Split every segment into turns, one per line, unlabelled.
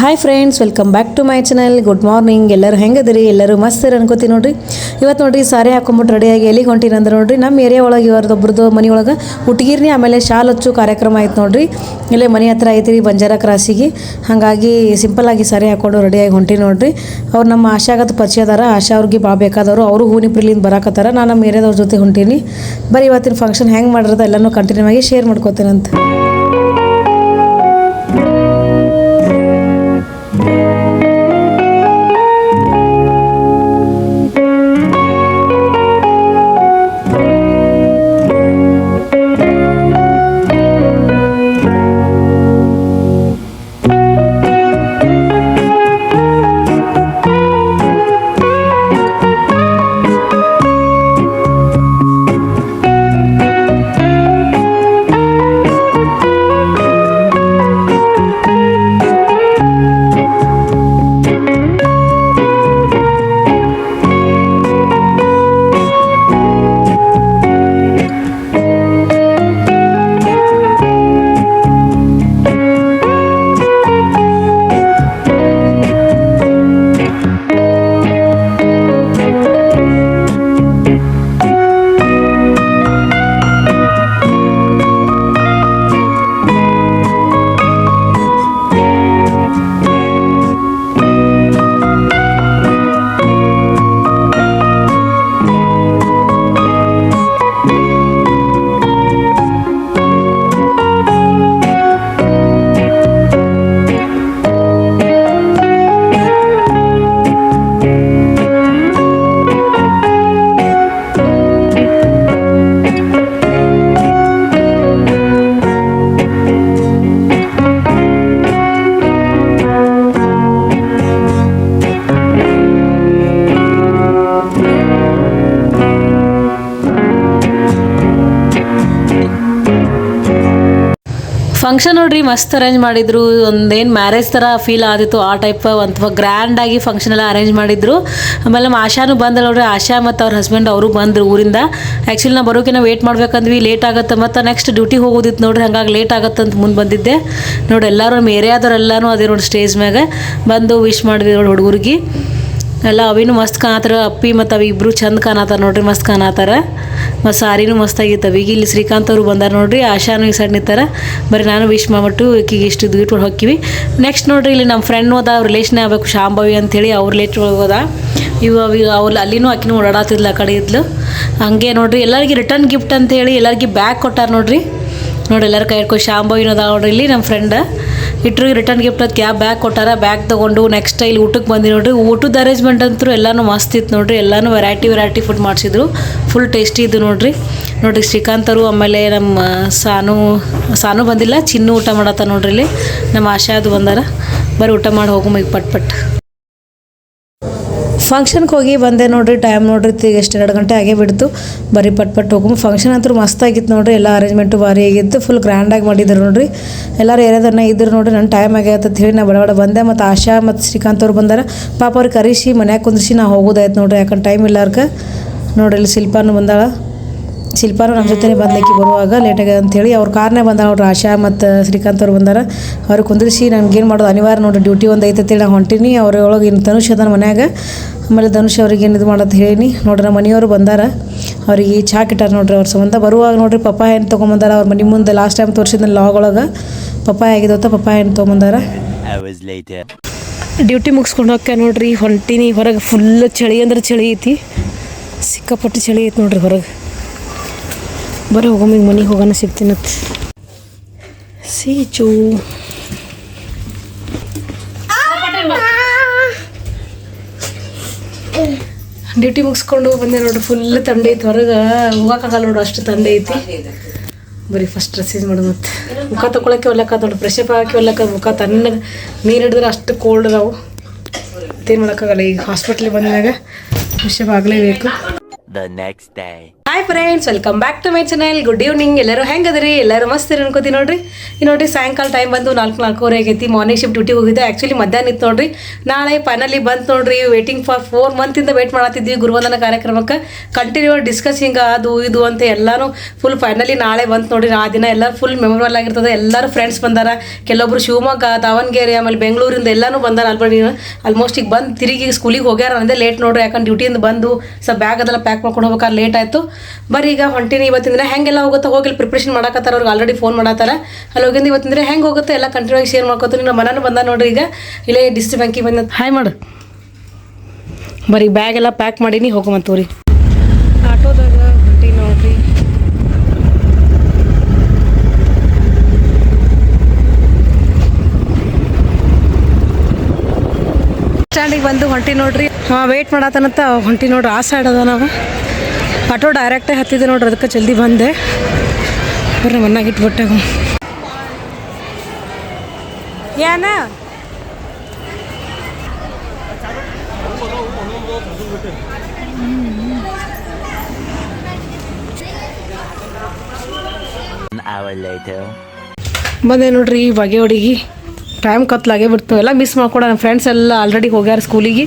Hi friends welcome back to my channel good morning ಎಲ್ಲರೂ ಹೆಂಗದಿರಿ ಎಲ್ಲರೂ ಮಸ್ತ್ ಅನ್ಕೋತೀನಿ ನೋಡ್ರಿ. ಇವತ್ತು ನೋಡ್ರಿ ಸಾರಿ ಹಾಕೊಂಬಿಟ್ಟು ರೆಡಿಯಾಗಿ ಎಲ್ಲಿಗೆ ಹೊಂಟೀನಿ ಅಂದ್ರೆ ನೋಡ್ರಿ ನಮ್ಮ ಏರಿಯಾ ಒಳಗೆ ಇವ್ರದ್ದೊಬ್ರದ್ದು ಮನೆ ಒಳಗೆ ಹುಟ್ಟಿಗಿರ್ನಿ ಆಮೇಲೆ ಶಾಲ್ ಹಚ್ಚು ಕಾರ್ಯಕ್ರಮ ಆಯ್ತು ನೋಡ್ರಿ. ಇಲ್ಲೇ ಮನೆ ಹತ್ರ ಐತ್ರಿ ಬಂಜಾರ ಕ್ರಾಸಿಗೆ. ಹಾಗಾಗಿ ಸಿಂಪಲ್ಲಾಗಿ ಸಾರಿ ಹಾಕೊಂಡು ರೆಡಿಯಾಗಿ ಹೊಂಟೀನಿ ನೋಡ್ರಿ. ಅವ್ರು ನಮ್ಮ ಆಶಾಗತ ಪರಿಚಯ ಅದಾರ. ಆಶಾ ಅವ್ರಿಗೆ ಭಾಳ ಬೇಕಾದವರು. ಅವರು ಹೂನಿಪ್ರಿಲಿಂದ ಬರಾಕತ್ತಾರ ನಾನು ನಮ್ಮ ಏರಿಯಾದವ್ರ ಜೊತೆ ಹೊಂಟೀನಿ. ಬರೀ ಇವತ್ತಿನ ಫಂಕ್ಷನ್ ಹೆಂಗೆ ಮಾಡಿರೋದು ಎಲ್ಲನೂ ಕಂಟಿನ್ಯೂ ಆಗಿ ಶೇರ್ ಮಾಡ್ಕೋತೇನಂತ. ಫಂಕ್ಷನ್ ನೋಡ್ರಿ, ಮಸ್ತ್ ಅರೇಂಜ್ ಮಾಡಿದ್ರು. ಒಂದೇನು ಮ್ಯಾರೇಜ್ ಥರ ಫೀಲ್ ಆದಿತ್ತು ಆ ಟೈಪ್ ಅಥವಾ ಗ್ರ್ಯಾಂಡ್ ಆಗಿ ಫಂಕ್ಷನ್ ಎಲ್ಲ ಅರೇಂಜ್ ಮಾಡಿದ್ರು. ಆಮೇಲೆ ನಮ್ಮ ಆಶಾನು ಬಂದಲ್ಲ ನೋಡ್ರಿ. ಆಶಾ ಮತ್ತು ಅವ್ರ ಹಸ್ಬೆಂಡ್ ಅವರು ಬಂದರು ಊರಿಂದ. ಆ್ಯಕ್ಚುಲಿ ನಾ ಬರೋಕಿನ ವೇಟ್ ಮಾಡ್ಬೇಕಂದ್ವಿ. ಲೇಟ್ ಆಗುತ್ತೆ ಮತ್ತು ನೆಕ್ಸ್ಟ್ ಡ್ಯೂಟಿ ಹೋಗೋದಿತ್ತು ನೋಡ್ರಿ. ಹಂಗಾಗಿ ಲೇಟ್ ಆಗುತ್ತೆ ಅಂತ ಮುಂದೆ ಬಂದಿದ್ದೆ. ನೋಡಿ ಎಲ್ಲರೂ ನಮ್ಮ ಅದೇ ನೋಡಿ ಸ್ಟೇಜ್ ಮ್ಯಾಗ ಬಂದು ವಿಶ್ ಮಾಡಿದ್ವಿ ನೋಡಿ ಹುಡುಗರಿಗೆ. ಎಲ್ಲ ಅವಿನೂ ಮಸ್ತ್ ಕಾಣತ್ತಾರ ಅಪ್ಪಿ ಮತ್ತು ಅವ ಇಬ್ಬರು ಚಂದ ಕಾಣತ್ತಾರ ನೋಡ್ರಿ, ಮಸ್ತ್ ಕಾಣತ್ತಾರ ಮತ್ತು ಸಾರಿನೂ ಮಸ್ತ್ ಆಗಿತ್ತು ಈಗ ಇಲ್ಲಿ ಶ್ರೀಕಾಂತ್ ಅವರು ಬಂದಾರ ನೋಡ್ರಿ, ಆಶಾನು ಈ ಸಣ್ಣ ನಿಂತಾರ. ಬರೀ ನಾನು ವಿಶ್ ಮಾಡ್ಬಿಟ್ಟು ಈಕಿಗೆ ಇಷ್ಟು ಇಟ್ಕೊಂಡು ಹೋಕ್ಕಿವಿ. ನೆಕ್ಸ್ಟ್ ನೋಡ್ರಿ ಇಲ್ಲಿ ನಮ್ಮ ಫ್ರೆಂಡ್ ಹೋದ, ಅವ್ರ ರಿಲೇಷನ್ ಆಗಬೇಕು, ಶಾಂಭವಿ ಅಂತೇಳಿ ಅವ್ರ ರಿಲೇಟ್ ಒಳಗೆ ಹೋದ. ಇವ ಅವ ಅವ್ರು ಅಲ್ಲಿನೂ ಆಕಿನೂ ಓಡಾಡತ್ತಿದ್ಲು ಆ ಕಡೆ ಇದ್ಲು. ಹಂಗೆ ನೋಡ್ರಿ, ಎಲ್ಲರಿಗೆ ರಿಟರ್ನ್ ಗಿಫ್ಟ್ ಅಂತೇಳಿ ಎಲ್ಲರಿಗೆ ಬ್ಯಾಗ್ ಕೊಟ್ಟಾರ ನೋಡ್ರಿ. ನೋಡಿ ಎಲ್ಲರ ಕೈ ಹಿಡ್ಕೊ ಶಾಂಭವಿನ ಅದ ನೋಡ್ರಿ ಇಲ್ಲಿ ನಮ್ಮ ಫ್ರೆಂಡ್ ಇಟ್ರು ರಿಟರ್ನ್ ಗಿಫ್ಟ್ ಅದು ಕ್ಯಾಬ್ ಬ್ಯಾಗ್ ಕೊಟ್ಟಾರ, ಬ್ಯಾಗ್ ತೊಗೊಂಡು ನೆಕ್ಸ್ಟ್ ಇಲ್ಲಿ ಊಟಕ್ಕೆ ಬಂದಿ ನೋಡ್ರಿ. ಊಟದ ಅರೇಂಜ್ಮೆಂಟ್ ಅಂತೂ ಎಲ್ಲಾನು ಮಸ್ತ್ ಇತ್ತು ನೋಡ್ರಿ. ಎಲ್ಲನೂ ವೆರೈಟಿ ವೆರೈಟಿ ಫುಡ್ ಮಾಡಿಸಿದ್ರು. ಫುಲ್ ಟೇಸ್ಟಿ ಇದ್ದು ನೋಡ್ರಿ. ನೋಡ್ರಿ ಶ್ರೀಕಾಂತರು ಆಮೇಲೆ ನಮ್ಮ ಸಾನು ಸಾನು ಬಂದಿಲ್ಲ, ಚಿನ್ನು ಊಟ ಮಾಡತ್ತ ನೋಡ್ರಿ ಇಲ್ಲಿ. ನಮ್ಮ ಆಶಾ ಅದು ಬಂದಾರ. ಬರೀ ಊಟ ಮಾಡಿ ಹೋಗು ಈಗ ಪಟ್ ಪಟ್. ಫಂಕ್ಷನ್ಗೆ ಹೋಗಿ ಬಂದೆ ನೋಡ್ರಿ ಟೈಮ್ ನೋಡ್ರಿ ಈಗ ಎಷ್ಟು ಎರಡು ಗಂಟೆ ಆಗೇ ಬಿಡ್ತು. ಬರೀ ಪಟ್ ಪಟ್ ಹೋಗು ಫಂಕ್ಷನ್ ಅಂತೂ ಮಸ್ತಾಗಿತ್ತು ನೋಡ್ರಿ, ಎಲ್ಲ ಅರೇಂಜ್ಮೆಂಟು ಭಾರಿ ಆಗಿತ್ತು ಫುಲ್ ಗ್ರ್ಯಾಂಡಾಗಿ ಮಾಡಿದ್ರು ನೋಡ್ರಿ. ಎಲ್ಲರೂ ಏರಿಯಾದನ್ನ ಇದ್ರು ನೋಡ್ರಿ ನನ್ನ ಟೈಮ್ ಆಗ್ಯಾತ ಅಂತ ಹೇಳಿ ನಾ ಬಡ ಬಂದೆ. ಮತ್ತು ಆಶಾ ಮತ್ತು ಶ್ರೀಕಾಂತ್ ಅವ್ರು ಬಂದಾರ. ಪಾಪ ಅವ್ರಿಗೆ ಕರೀಸಿ ಮನ್ಯಾಗ ಕುಂದ್ರಿಸಿ ನಾ ಹೋಗೋದಾಯ್ತು ನೋಡ್ರಿ, ಯಾಕಂದ್ರೆ ಟೈಮ್ ಇಲ್ಲಾರ್ಕ ನೋಡ್ರಿ, ಇಲ್ಲಿ ಶಿಲ್ಪಾನು ಬಂದಾಳ. ಶಿಲ್ಪಾನು ನಮ್ಮ ಜೊತೆ ಬಂದಕ್ಕೆ ಬರುವಾಗ ಲೇಟಾಗ ಅಂತೇಳಿ ಅವ್ರ ಕಾರ್ನೇ ಬಂದ ನೋಡ್ರಿ ಆಶಾ ಮತ್ತು ಶ್ರೀಕಾಂತ್ ಅವ್ರು ಬಂದಾರ. ಅವ್ರಿಗೆ ಕುಂದ್ರಿಸಿ ಏನು ಮಾಡೋದು ಅನಿವಾರ್ಯ ನೋಡ್ರಿ ಡ್ಯೂಟಿ ಒಂದು ಐತೆ ಅಂತೇಳಿ ನಾ ಹೊಂಟೀನಿ. ಅವ್ರ ಒಳಗೆ ಇನ್ನು ಧನುಷ್ ಅದನ ಮನ್ಯಾಗ. ಆಮೇಲೆ ಧನುಷ್ ಅವ್ರಿಗೆ ಏನು ಇದು ಮಾಡೋದು ಹೇಳೀನಿ. ನೋಡ್ರಿ ನಮ್ಮ ಮನೆಯವರು ಬಂದಾರ. ಅವ್ರಿಗೆ ಚಾ ಕಿಟ್ಟಾರ ನೋಡ್ರಿ ಅವ್ರ ಸಂಬಂಧ. ಬರುವಾಗ ನೋಡ್ರಿ ಪಪ್ಪ ಏನು ತೊಗೊಂಬಂದಾರ. ಅವ್ರ ಮನೆ ಮುಂದೆ ಲಾಸ್ಟ್ ಟೈಮ್ ತೋರಿಸಿದ ಲಾಗ್ ಒಳಗೆ. ಪಪ್ಪಾಯ ಆಗಿದ್ದತ್ತ ಪಪ್ಪ ಏನು ತೊಗೊಂಬಂದಾರ. ಡ್ಯೂಟಿ ಮುಗಿಸ್ಕೊಂಡು ಹೋಗ್ಯ ನೋಡ್ರಿ ಹೊಂಟೀನಿ. ಹೊರಗೆ ಫುಲ್ ಚಳಿ ಅಂದ್ರೆ ಚಳಿ ಐತಿ. ಸಿಕ್ಕಾಪಟ್ಟೆ ಚಳಿ ಐತಿ ನೋಡ್ರಿ ಹೊರಗೆ. ಬರೀ ಹೋಗಮ್ಮ ಈಗ ಮನೆಗೆ ಹೋಗೋಣ ಸಿಗ್ತೀನತ್. ಸೀಚು ಡ್ಯೂಟಿ ಮುಗಿಸ್ಕೊಂಡು ಬಂದೆ ನೋಡ್ರಿ ಫುಲ್ ತಂಡೆ ಐತಿ ಹೊರಗೆ. ಹೋಗಕ್ಕಾಗಲ್ಲ ನೋಡು, ಅಷ್ಟು ತಂಡೆ ಐತಿ. ಬರೀ ಫಸ್ಟ್ ಡ್ರೆಸ್ ಮಾಡು ಮಾಡೋದು ಮತ್ತೆ. ಮುಖ ತೊಗೊಳಕ್ಕೆ ಒಲ್ಲಕ್ಕ ನೋಡಿ ಫ್ರೆಶ್ ಅಪ್ ಹಾಕಿ ಒಲ್ಲಕ್ಕ ಮುಖ ತಣ್ಣಗೆ ನೀರು ಹಿಡಿದ್ರೆ ಅಷ್ಟು ಕೋಲ್ಡ್ ಅದಾವು. ಮತ್ತೇನು ಮಾಡೋಕ್ಕಾಗಲ್ಲ, ಈಗ ಹಾಸ್ಪಿಟ್ಲಿಗೆ ಬಂದಾಗ ಫ್ರೆಶ್ ಅಪ್ ಆಗಲೇಬೇಕು.
The next day.
Hi friends welcome back to my channel good evening ಎಲ್ಲರೂ ಹೆಂಗದ್ರಿ? ಎಲ್ಲರೂ ಮಸ್ತ್ ಇರಿ ಅನ್ಕೋತಿ ನೋಡ್ರಿ. ಈ ನೋಡ್ರಿ, ಸಾಯಂಕಾಲ ಟೈಮ್ ಬಂದು ನಾಲ್ಕು, ನಾಲ್ಕೂವರೆ ಆಗೈತಿ. ಮಾರ್ನಿಂಗ್ ಶಿಫ್ಟ್ ಡ್ಯೂಟಿಗೆ ಹೋಗಿದ್ದೆ ಆ್ಯಕ್ಚುಲಿ ಮಧ್ಯಾಹ್ನ ಇತ್ತು ನೋಡ್ರಿ. ನಾಳೆ ಫೈನಲಿ ಬಂತು ನೋಡ್ರಿ. ವೇಟಿಂಗ್ ಫಾರ್ ಫೋರ್ ಮಂತಿಂದ ವೇಟ್ ಮಾಡತ್ತಿದ್ವಿ ಗುರುವಂದನ ಕಾರ್ಯಕ್ರಮಕ್ಕೆ. ಕಂಟಿನ್ಯೂ ಡಿಸ್ಕಸಿಂಗ್ ಅದು, ಇದು ಅಂತ ಎಲ್ಲಾನು ಫುಲ್ ಫೈನಲಿ ನಾಳೆ ಬಂತು ನೋಡ್ರಿ. ಆ ದಿನ ಎಲ್ಲ ಫುಲ್ ಮೆಮೊರಬಲ್ ಆಗಿರ್ತದೆ. ಎಲ್ಲರೂ ಫ್ರೆಂಡ್ಸ್ ಬಂದಾರ. ಕೆಲವೊಬ್ರು ಶಿವಮೊಗ್ಗ, ದಾವಣಗೆರೆ, ಆಮೇಲೆ ಬೆಂಗಳೂರಿಂದ ಎಲ್ಲಾನು ಬಂದಾರ. ಆಲ್ರೆಡಿ ಆಲ್ಮೋಸ್ಟ್ ಈಗ ಬಂದು ತಿರುಗಿ ಸ್ಕೂಲಿಗೆ ಹೋಗ್ಯಾರ ಅಂದೇ ಲೇಟ್ ನೋಡ್ರಿ. ಯಾಕಂದ್ರೆ ಡ್ಯೂಟಿಯಿಂದ ಬಂದು, ಸ್ವಲ್ಪ ಬ್ಯಾಗ್ ಅದೆಲ್ಲ ಪ್ಯಾಕ್ ಮಾಡ್ಕೊಂಡು ಹೋಗ್ಬೇಕಾದ್ರೆ ಲೇಟ್ ಆಯಿತು. ಬರೀ ಈಗ ಹೊಂಟಿನಿ ಇವತ್ತಿನ ದಿನ. ಹೆಂಗೆಲ್ಲ ಹೋಗುತ್ತೆ ಹೋಗಿ ಪ್ರಿಪ್ರೇಷನ್ ಮಾಡಕತ್ತಾರ. ಅವ್ರಿಗೆ ಆಲ್ರೆಡಿ ಫೋನ್ ಮಾಡತ್ತಾರ ಅಲ್ಲಿ ಹೋಗಿಂದ ಇವತ್ತಿನ ದಿನ ಹೆಂಗೆ ಹೋಗುತ್ತೆ ಎಲ್ಲ ಕಂಟಿನ್ಯೂ ಆಗಿ ಶೇರ್ ಮಾಡ್ಕೊತೀನಿ. ನಮ್ಮ ಮನನೂ ಬಂದ ನೋಡ್ರಿ ಈಗ. ಇಲ್ಲೇ ಡಿಸ್ಟ್ರಿ ಬ್ಯಾಂಕಿಗೆ ಬಂದ ಹಾಯ್ ಮಾಡು. ಬರೀ ಬ್ಯಾಗ್ ಎಲ್ಲ ಪ್ಯಾಕ್ ಮಾಡೀನಿ ಹೋಗಮಂತವ್ರಿ ಆಟೋದಾಗ ಹೊಂಟಿ ನೋಡ್ರಿ. ಸ್ಟ್ಯಾಂಡಿಗೆ ಬಂದು ಹೊಂಟಿ ನೋಡ್ರಿ. ಹಾಂ ವೇಟ್ ಮಾಡತ್ತನಂತ ಹೊಂಟಿ ನೋಡ್ರಿ ಆ ಸೈಡ್ ಅದ ನಾವು. ಆಟೋ ಡೈರೆಕ್ಟೇ ಹತ್ತಿದೆ ನೋಡ್ರಿ ಅದಕ್ಕೆ ಜಲ್ದಿ ಬಂದೆ. ಬರ್ರಿ ಮನ್ನಾಗ ಇಟ್ಬಿಟ್ಟೆ ಏನ. ಬಂದೆ ನೋಡ್ರಿ ಈ ಬಗೆ ಹುಡುಗಿ. ಟೈಮ್ ಕತ್ಲಾಗೆ ಬಿಡ್ತು. ಎಲ್ಲ ಮಿಸ್ ಮಾಡ್ಕೊಡ ನನ್ನ ಫ್ರೆಂಡ್ಸ್ ಎಲ್ಲ ಆಲ್ರೆಡಿ ಹೋಗ್ಯಾರ ಸ್ಕೂಲಿಗೆ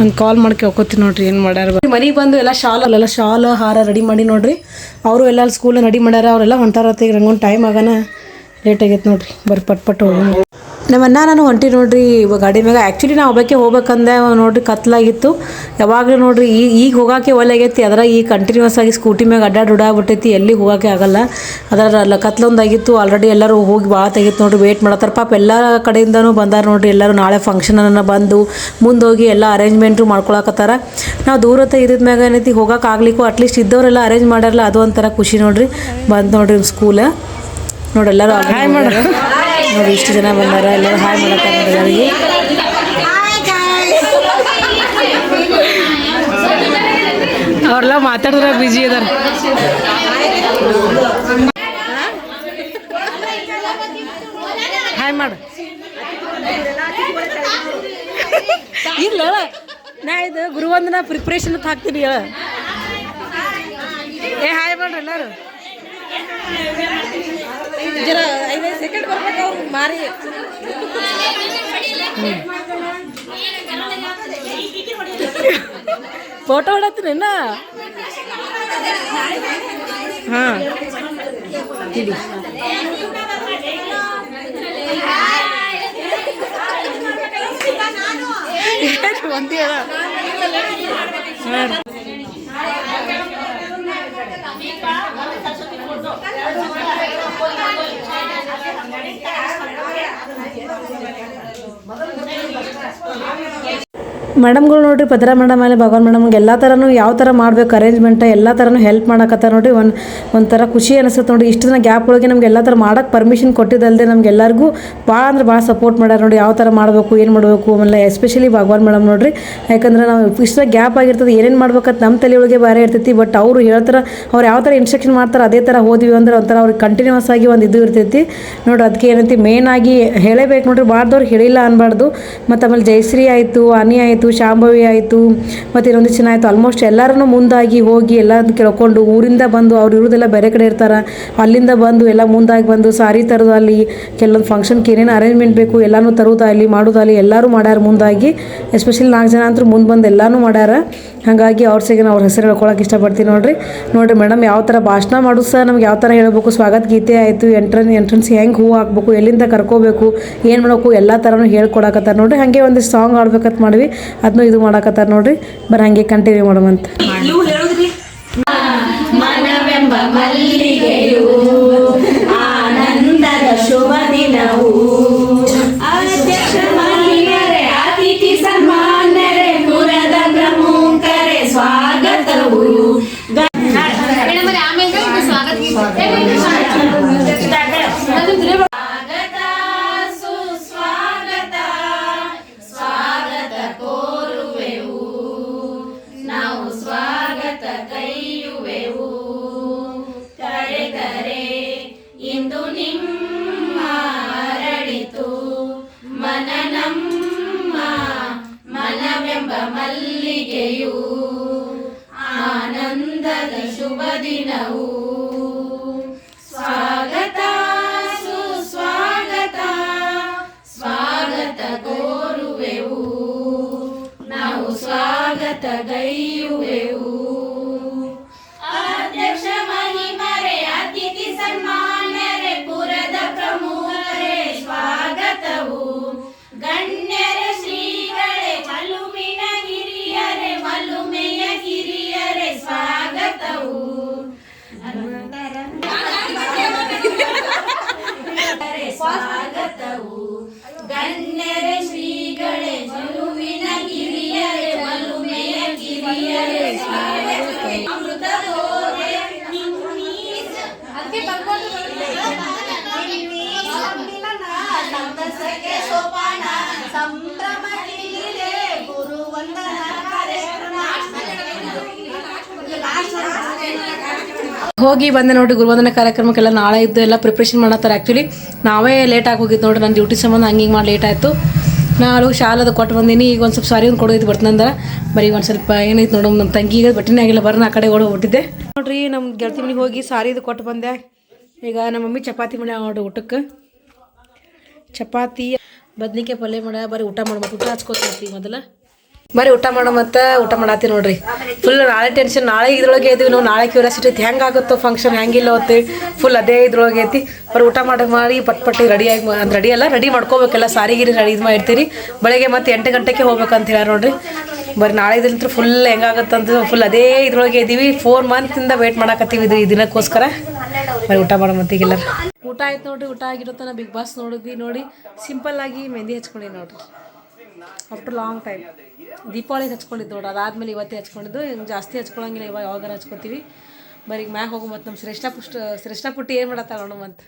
ಒಂದು ಕಾಲ್ ಮಾಡ್ಕೆ ಕೇಳ್ಕೊತೀನಿ ನೋಡ್ರಿ, ಏನು ಮಾಡ್ಯಾರ ಮನೆಗೆ ಬಂದು ಎಲ್ಲ ಶಾಲ್ ಅಲ್ಲೆಲ್ಲ ಶಾಲ್ ಹಾರ ರೆಡಿ ಮಾಡಿ ನೋಡ್ರಿ. ಅವರು ಎಲ್ಲ ಸ್ಕೂಲ್ ರೆಡಿ ಮಾಡ್ಯಾರ, ಅವರೆಲ್ಲ ಹೊಂಟಾರತ್ತೆ ಈಗ ನಂಗೊಂದು ಟೈಮ್ ಆಗಾನ ಲೇಟ್ ಆಗೈತೆ ನೋಡ್ರಿ. ಬರ್ರಿ, ಪಟ್ ಪಟ್ ನಮ್ಮ ಅಣ್ಣ ನಾನು ಹೊಂಟಿ ನೋಡ್ರಿ ಇವಾಗ ಗಾಡಿ ಮ್ಯಾಗ. ಆ್ಯಕ್ಚುಲಿ ನಾವು ಒಬ್ಬಕ್ಕೆ ಹೋಗ್ಬೇಕಂದೆ ನೋಡ್ರಿ ಕತ್ಲಾಗಿತ್ತು. ಯಾವಾಗಲೂ ನೋಡ್ರಿ ಈ ಈಗ ಹೋಗಾಕೆ ಒಲೆ ಆಗೈತಿ ಅದರ ಈ ಕಂಟಿನ್ಯೂಸ್ ಆಗಿ ಸ್ಕೂಟಿ ಮ್ಯಾಗ ಅಡ್ಡಾಡುಡಾಗ್ಬಿಟ್ಟೈತಿ ಎಲ್ಲಿ ಹೋಗಾಕೆ ಆಗಲ್ಲ. ಅದರ ಕತ್ಲೊಂದಾಗಿತ್ತು ಆಲ್ರೆಡಿ ಎಲ್ಲರೂ ಹೋಗಿ ಭಾಳ ತೆಗಿತ್ತು ನೋಡ್ರಿ ವೇಟ್ ಮಾಡತ್ತಾರ. ಪಾಪ ಎಲ್ಲ ಕಡೆಯಿಂದನೂ ಬಂದಾರ ನೋಡ್ರಿ ಎಲ್ಲರೂ ನಾಳೆ ಫಂಕ್ಷನನ್ನು ಬಂದು ಮುಂದೆ ಹೋಗಿ ಎಲ್ಲ ಅರೇಂಜ್ಮೆಂಟು ಮಾಡ್ಕೊಳಕತ್ತಾರ. ನಾವು ದೂರತ್ತ ಇದ್ದಿದ ಮ್ಯಾಗ ಏನೈತಿ ಹೋಗೋಕೆ ಆಗ್ಲಿಕ್ಕೂ ಅಟ್ಲೀಸ್ಟ್ ಇದ್ದವರೆಲ್ಲ ಅರೇಂಜ್ ಮಾಡ್ಯಾರಲ್ಲ ಅದು ಒಂಥರ ಖುಷಿ ನೋಡ್ರಿ. ಬಂದು ನೋಡ್ರಿ ಸ್ಕೂಲ ನೋಡಿ ಎಲ್ಲರೂ ಹಾಯ್ ಮಾಡ ನೋಡಿ, ಇಷ್ಟು ಜನ ಬಂದಾರ, ಎಲ್ಲರೂ ಹಾಯ್ ಮಾಡಿ ಅವ್ರೆಲ್ಲ ಮಾತಾಡಿದ್ರೆ ಬಿಜಿ ಅದಾರ ಹಾಯ್ ಮಾಡು. ಇಲ್ಲ ನಾ ಇದು ಗುರುವಂದನ ಪ್ರಿಪ್ರೇಷನ್ ಹಾಕ್ತೀನಿ, ಹೇಳ. ಏ, ಹಾಯ್ ಮಾಡ್ರಿ ಎಲ್ಲರೂ. ಸೆಕೆಂಡ್ ಬರ್ಬೇಕು ಅವ್ರು ಮಾರಿ. ಫೋಟೋ ಹೊಡತ್ತೀನ ಹಾಂ. ಒಂದೇ ಹೇಳ ಹಾಂ ಮೇಡಮ್ಗಳು ನೋಡ್ರಿ ಭದ್ರಾ ಮೇಡಮ್ ಮೇಲೆ ಭಗವಾನ್ ಮೇಡಮ್ಗೆ ಎಲ್ಲ ಥರನೂ ಯಾವ ಥರ ಮಾಡಬೇಕು ಅರೇಂಜ್ಮೆಂಟ್ ಎಲ್ಲ ಥರನೂ ಹೆಲ್ಪ್ ಮಾಡಕತ್ತಾರ ನೋಡಿ ಒಂದು, ಒಂಥರ ಖುಷಿ ಅನಿಸುತ್ತೆ ನೋಡಿ ಇಷ್ಟು ದಿನ ಗ್ಯಾಪ್ ಒಳಗೆ ನಮ್ಗೆ ಎಲ್ಲ ಥರ ಮಾಡೋಕ್ಕೆ ಪರ್ಮಿಷನ್ ಕೊಟ್ಟಿದ್ದಲ್ಲದೆ ನಮ್ಗೆ ಎಲ್ಲರಿಗೂ ಭಾಳ ಅಂದ್ರೆ ಭಾಳ ಸಪೋರ್ಟ್ ಮಾಡ್ಯಾರ ನೋಡಿ ಯಾವ ಥರ ಮಾಡಬೇಕು, ಏನು ಮಾಡಬೇಕು, ಆಮೇಲೆ ಎಸ್ಪೆಷಲಿ ಭಗವಾನ್ ಮೇಡಮ್ ನೋಡಿರಿ. ಯಾಕಂದ್ರೆ ನಾವು ಇಷ್ಟ ಗ್ಯಾಪ್ ಆಗಿರ್ತದೆ, ಏನೇನು ಮಾಡ್ಬೇಕಂತ ನಮ್ಮ ತಲೆಯೊಳಗೆ ಬೇರೆ ಇರ್ತೈತಿ ಬಟ್ ಅವರು ಹೇಳ್ತಾರೆ, ಅವ್ರು ಯಾವ ಥರ ಇನ್ಸ್ಟ್ರಕ್ಷನ್ ಮಾಡ್ತಾರೆ, ಅದೇ ಥರ ಹೋದ್ವಿ ಅಂದ್ರೆ ಒಂಥರ ಅವ್ರಿಗೆ ಕಂಟಿನ್ಯೂಸ್ ಆಗಿ ಒಂದು ಇದು ಇರ್ತೈತಿ. ನೋಡಿ ಅದಕ್ಕೆ ಏನೈತಿ ಮೇನ್ ಆಗಿ ಹೇಳೇಬೇಕು ನೋಡ್ರಿ. ಬಾರ್ದವ್ರು ಹೇಳಿಲ್ಲ ಅನ್ಬಾರ್ದು. ಮತ್ತು ಆಮೇಲೆ ಜಯಶ್ರೀ ಆಯಿತು, ಅನಿ ಆಯಿತು ಶಾಂಭವಿ ಆಯಿತು, ಮತ್ತು ಇನ್ನೊಂದು ಜನ ಆಯಿತು. ಆಲ್ಮೋಸ್ಟ್ ಎಲ್ಲರೂ ಮುಂದಾಗಿ ಹೋಗಿ ಎಲ್ಲ ಕೇಳ್ಕೊಂಡು ಊರಿಂದ ಬಂದು ಅವ್ರು ಇರೋದೆಲ್ಲ ಬೇರೆ ಕಡೆ ಇರ್ತಾರೆ. ಅಲ್ಲಿಂದ ಬಂದು ಎಲ್ಲ ಮುಂದಾಗಿ ಬಂದು ಸಾರಿ ತರೋದು ಅಲ್ಲಿ ಕೆಲವೊಂದು ಫಂಕ್ಷನ್ಗೆ ಏನೇನು ಅರೇಂಜ್ಮೆಂಟ್ ಬೇಕು ಎಲ್ಲನೂ ತರೋದಾಗಲಿ, ಮಾಡೋದಾಗಲಿ ಎಲ್ಲರೂ ಮಾಡ್ಯಾರ ಮುಂದಾಗಿ. ಎಸ್ಪೆಷಲಿ ನಾಲ್ಕು ಜನ ಅಂತೂ ಮುಂದೆ ಬಂದು ಎಲ್ಲನೂ ಮಾಡ್ಯಾರ. ಹಾಗಾಗಿ ಅವ್ರ ಸಿಗ ಅವ್ರ ಹೆಸರು ಹೇಳ್ಕೊಳಕ್ಕೆ ಇಷ್ಟಪಡ್ತೀನಿ ನೋಡಿರಿ. ನೋಡಿರಿ ಮೇಡಮ್ ಯಾವ ಥರ ಭಾಷಣ ಮಾಡೋದು ಸಹ ನಮ್ಗೆ ಯಾವ ಥರ ಹೇಳಬೇಕು. ಸ್ವಾಗತ ಗೀತೆ ಆಯಿತು ಎಂಟ್ರನ್ ಎಂಟ್ರೆನ್ಸ್ ಹೆಂಗೆ ಹೂವು ಹಾಕ್ಬೇಕು, ಎಲ್ಲಿಂದ ಕರ್ಕೋಬೇಕು, ಏನು ಮಾಡಬೇಕು, ಎಲ್ಲ ಥರನೂ ಹೇಳ್ಕೊಡಕತ್ತಾರೆ ನೋಡಿರಿ. ಹಾಗೆ ಒಂದು ಸಾಂಗ್ ಆಡ್ಬೇಕಂತ ಮಾಡಿವಿ. ಅದನ್ನೂ ಇದು ಮಾಡಕತ್ತಾರ ನೋಡ್ರಿ. ಬರ ಹಂಗೆ ಕಂಟಿನ್ಯೂ ಮಾಡುವಂತ
ದಿನವು. ಸ್ವಾಗತ ಸುಸ್ವಾಗತ ಸ್ವಾಗತ ಕೋರುವೆವು. ನಾವು ಸ್ವಾಗತ ಗೈಯುವೆವು
ಹೋಗಿ ಬಂದೆ ನೋಡಿ ಗುರುವಂದನ ಕಾರ್ಯಕ್ರಮಕ್ಕೆಲ್ಲ ನಾಳೆ ಇದ್ದು ಎಲ್ಲ ಪ್ರಿಪ್ರೇಷನ್ ಮಾಡತ್ತಾರೆ ಆ್ಯಕ್ಚುಲಿ ನಾವೇ ಲೇಟ್ ಆಗಿ ಹೋಗಿದ್ದು ನೋಡಿ ನನ್ನ ಡ್ಯೂಟಿ ಸಂಬಂಧ ಹಂಗೆ ಮಾಡಿ ಲೇಟ್ ಆಯಿತು. ನಾನು ಶಾಲದ ಕೊಟ್ಟು ಬಂದೀನಿ, ಈಗ ಒಂದು ಸ್ವಲ್ಪ ಸಾರಿ ಒಂದು ಕೊಡೋದು ಬರ್ತಂದ್ರೆ ಬರೀ ಒಂದು ಸ್ವಲ್ಪ ಏನೈತೆ ನೋಡು ನಮ್ಮ ತಂಗಿಗೆ ಬಟ್ಟೆನೇ ಆಗಿಲ್ಲ, ಬರೋಣ ಆ ಕಡೆ ಓಡೋ ಹೊಟ್ಟಿದ್ದೆ ನೋಡ್ರಿ ನಮ್ಮ ಗೆಳತಿ ಮನೆಗೆ ಹೋಗಿ ಸಾರಿದು ಕೊಟ್ಟು ಬಂದೆ. ಈಗ ನಮ್ಮ ಮಮ್ಮಿ ಚಪಾತಿ ಮನೆ ನೋಡ್ರಿ ಊಟಕ್ಕೆ. ಚಪಾತಿ ಬದ್ನಿಕಾಯಿ ಪಲ್ಯ ಮಾಡ, ಬರೀ ಊಟ ಮಾಡ ಮತ್ತೆ ಊಟ ಹಚ್ಕೋತೀವಿ ಮೊದಲ. ಬರೀ ಊಟ ಮಾಡೋ ಮತ್ತೆ ಊಟ ಮಾಡತ್ತಿ ನೋಡ್ರಿ. ಫುಲ್ ನಾಳೆ ಟೆನ್ಷನ್ ನಾಳೆ ಇದ್ರೊಳಗೆ ಐತಿ ನಾವು, ನಾಳೆ ಕ್ಯೂರಾಸಿಟಿ ಐತಿ. ಹೆಂಗೆ ಆಗುತ್ತೋ ಫಂಕ್ಷನ್ ಹೆಂಗಿಲ್ಲ ಹೊತ್ತಿ. ಫುಲ್ ಅದೇ ಇದ್ರೊಳಗೆ ಐತಿ. ಬರೀ ಊಟ ಮಾಡಿ ಮಾಡಿ ಪಟ್ ಪಟ್ಟಿ ರೆಡಿಯಾಗಿ ಅಂದ್ರೆ ರೆಡಿ ಅಲ್ಲ ರೆಡಿ ಮಾಡ್ಕೋಬೇಕೆಲ್ಲ, ಸಾರಿ ಗಿರಿ ರೆಡಿ ಇದು ಮಾಡಿರ್ತೀರಿ. ಬೆಳಗ್ಗೆ ಮತ್ತೆ ಎಂಟು ಗಂಟೆಗೆ ಹೋಗ್ಬೇಕಂತ ಹೇಳಿ ನೋಡ್ರಿ. ಬರೀ ನಾಳೆ ಇದ್ರಂತ್ರ ಫುಲ್ ಹೆಂಗಾಗತ್ತಂತ ಫುಲ್ ಅದೇ ಇದ್ರೊಳಗೆ ಇದೀವಿ. ಫೋರ್ ಮಂತಿಂದ ವೇಟ್ ಮಾಡಕತ್ತೀವಿ ಇದು ಈ ದಿನಕ್ಕೋಸ್ಕರ ಬರೀ ಊಟ ಮಾಡೋ ಮತ್ತೀಗಿಲ್ಲ ಊಟ ಆಯ್ತು ನೋಡ್ರಿ, ಊಟ ಆಗಿರೋತನ ಬಿಗ್ ಬಾಸ್ ನೋಡಿದ್ವಿ ನೋಡಿ, ಸಿಂಪಲ್ ಆಗಿ ಮೆಹಂದಿ ಹಚ್ಕೊಂಡಿ ನೋಡ್ರಿ. ಆಫ್ಟರ್ ಲಾಂಗ್ ಟೈಮ್ ದೀಪಾವಳಿ ಹಚ್ಕೊಂಡಿದ್ದು ನೋಡ್ರಿ, ಅದಾದಮೇಲೆ ಇವತ್ತೇ ಹಚ್ಕೊಂಡಿದ್ದು ಹಿಂಗೆ ಜಾಸ್ತಿ ಹಚ್ಕೊಳಂಗಿಲ್ಲ, ಇವಾಗ ಯಾವಾಗಾರ ಹಚ್ಕೊತೀವಿ. ಬರೀ ಮ್ಯಾಗ ಹೋಗೋ ಮತ್ತು ನಮ್ಮ ಶ್ರೇಷ್ಠ ಪುಷ್ಟ, ಶ್ರೇಷ್ಠ ಪುಟ್ಟಿ ಏನು ಮಾಡತ್ತಾಳ ನೋಡು ಮತ್ತು.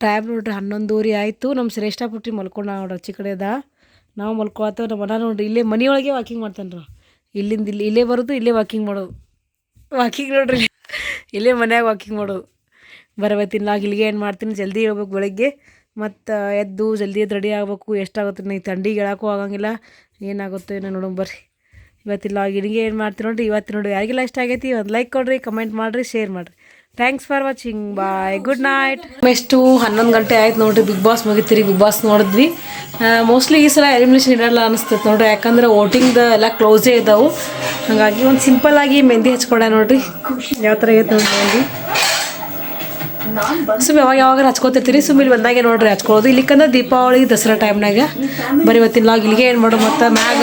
ಟೈಮ್ ನೋಡ್ರಿ ಹನ್ನೊಂದೂರಿ ಆಯಿತು ನಮ್ಮ ಶ್ರೇಷ್ಠ ಪುಟ್ಟಿ ಮಲ್ಕೊಂಡ ನೋಡ್ರಿ ಆಚೆ ಕಡೆದ. ನಾವು ಮಲ್ಕೊಳತ್ತೇವೆ ನಮ್ಮ ಮನ ನೋಡ್ರಿ, ಇಲ್ಲೇ ಮನೆಯೊಳಗೆ ವಾಕಿಂಗ್ ಮಾಡ್ತಾನ್ರು ಇಲ್ಲಿಂದ ಇಲ್ಲಿ, ಇಲ್ಲೇ ಬರೋದು, ಇಲ್ಲೇ ವಾಕಿಂಗ್ ಮಾಡೋದು. ವಾಕಿಂಗ್ ನೋಡ್ರಿ, ಇಲ್ಲೇ ಮನ್ಯಾಗ ವಾಕಿಂಗ್ ಮಾಡೋದು. ಬರಬತ್ತೀನಿ ನಾವು ಇಲ್ಲಿಗೆ ಏನು ಮಾಡ್ತೀನಿ? ಜಲ್ದಿ ಹೇಳ್ಬೇಕು ಬೆಳಗ್ಗೆ. ಮತ್ತು ಎದ್ದು ಜಲ್ದಿ ರೆಡಿ ಆಗಬೇಕು. ಎಷ್ಟಾಗುತ್ತೆ? ನೀವು ಥಂಡಿಗೆ ಹೇಳಕ್ಕೂ ಆಗಂಗಿಲ್ಲ. ಏನಾಗುತ್ತೋ ಏನೋ ನೋಡೋಣ ಬರ್ರಿ. ಇವತ್ತಿಲ್ಲ ಇಲ್ಲಿಗೆ ಏನು ಮಾಡ್ತೀನಿ ನೋಡ್ರಿ? ಇವತ್ತು ನೋಡಿ, ಯಾರಿಗೆಲ್ಲ ಇಷ್ಟ ಆಗೈತಿ? ಒಂದು ಲೈಕ್ ಕೊಡಿರಿ ಕಮೆಂಟ್ ಮಾಡಿರಿ ಶೇರ್ ಮಾಡಿರಿ. Thanks for watching bye good night ಎಷ್ಟು ಹನ್ನೊಂದು ಗಂಟೆ ಆಯ್ತು ನೋಡ್ರಿ. ಬಿಗ್ ಬಾಸ್ ಮುಗಿತೀರಿ. ಬಿಗ್ ಬಾಸ್ ನೋಡಿದ್ವಿ. ಮೋಸ್ಟ್ಲಿ ಈ ಸಲ ಎಲಿಮಿನೇಷನ್ ಇರಲ್ಲ ಅನಿಸ್ತೈತೆ ನೋಡ್ರಿ. ಯಾಕಂದ್ರೆ ವೋಟಿಂಗ್ದು ಎಲ್ಲ ಕ್ಲೋಸೇ ಇದ್ದಾವೆ ಹಾಗಾಗಿ ಒಂದು ಸಿಂಪಲ್ ಆಗಿ ಮೆಹಂದಿ ಹಚ್ಕೊಂಡೆ ನೋಡ್ರಿ. ಯಾವ ಥರ ಆಗೈತೆ ನೋಡಿ ಸುಮ್ಮನೆ ಯಾವಾಗ ಯಾವಾಗ ಹಚ್ಕೋತಿರ್ತೀರಿ? ಸುಮ್ಮನೆ ಇಲ್ಲಿ ಬಂದಾಗೆ ನೋಡ್ರಿ, ಹಚ್ಕೊಳ್ಳೋದು. ಇಲ್ಲಿಕಂದ್ರೆ ದೀಪಾವಳಿ, ದಸರಾ ಟೈಮ್ನಾಗ ಬರೀ ಇವತ್ತಿನ ಲಾಗ್ ಇಲ್ಲಿಗೆ ಏನು ಮಾಡು ಮತ್ತು? ಮ್ಯಾಗ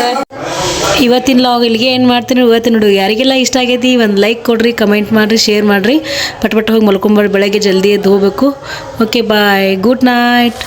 ಇವತ್ತಿನ ಲಾಗ್ ಇಲ್ಲಿಗೆ ಏನು ಮಾಡ್ತೀನಿ ಇವತ್ತಿನ ನೋಡು ಯಾರಿಗೆಲ್ಲ ಇಷ್ಟ ಆಗೈತಿ, ಒಂದು ಲೈಕ್ ಕೊಡ್ರಿ ಕಮೆಂಟ್ ಮಾಡಿರಿ ಶೇರ್ ಮಾಡಿರಿ. ಪಟ್ ಪಟ್ ಹೋಗಿ ಮಲ್ಕೊಂಬಾರ್ದು ಬೆಳಗ್ಗೆ ಜಲ್ದಿ ಎದ್ದು ಹೋಗ್ಬೇಕು. Okay bye good night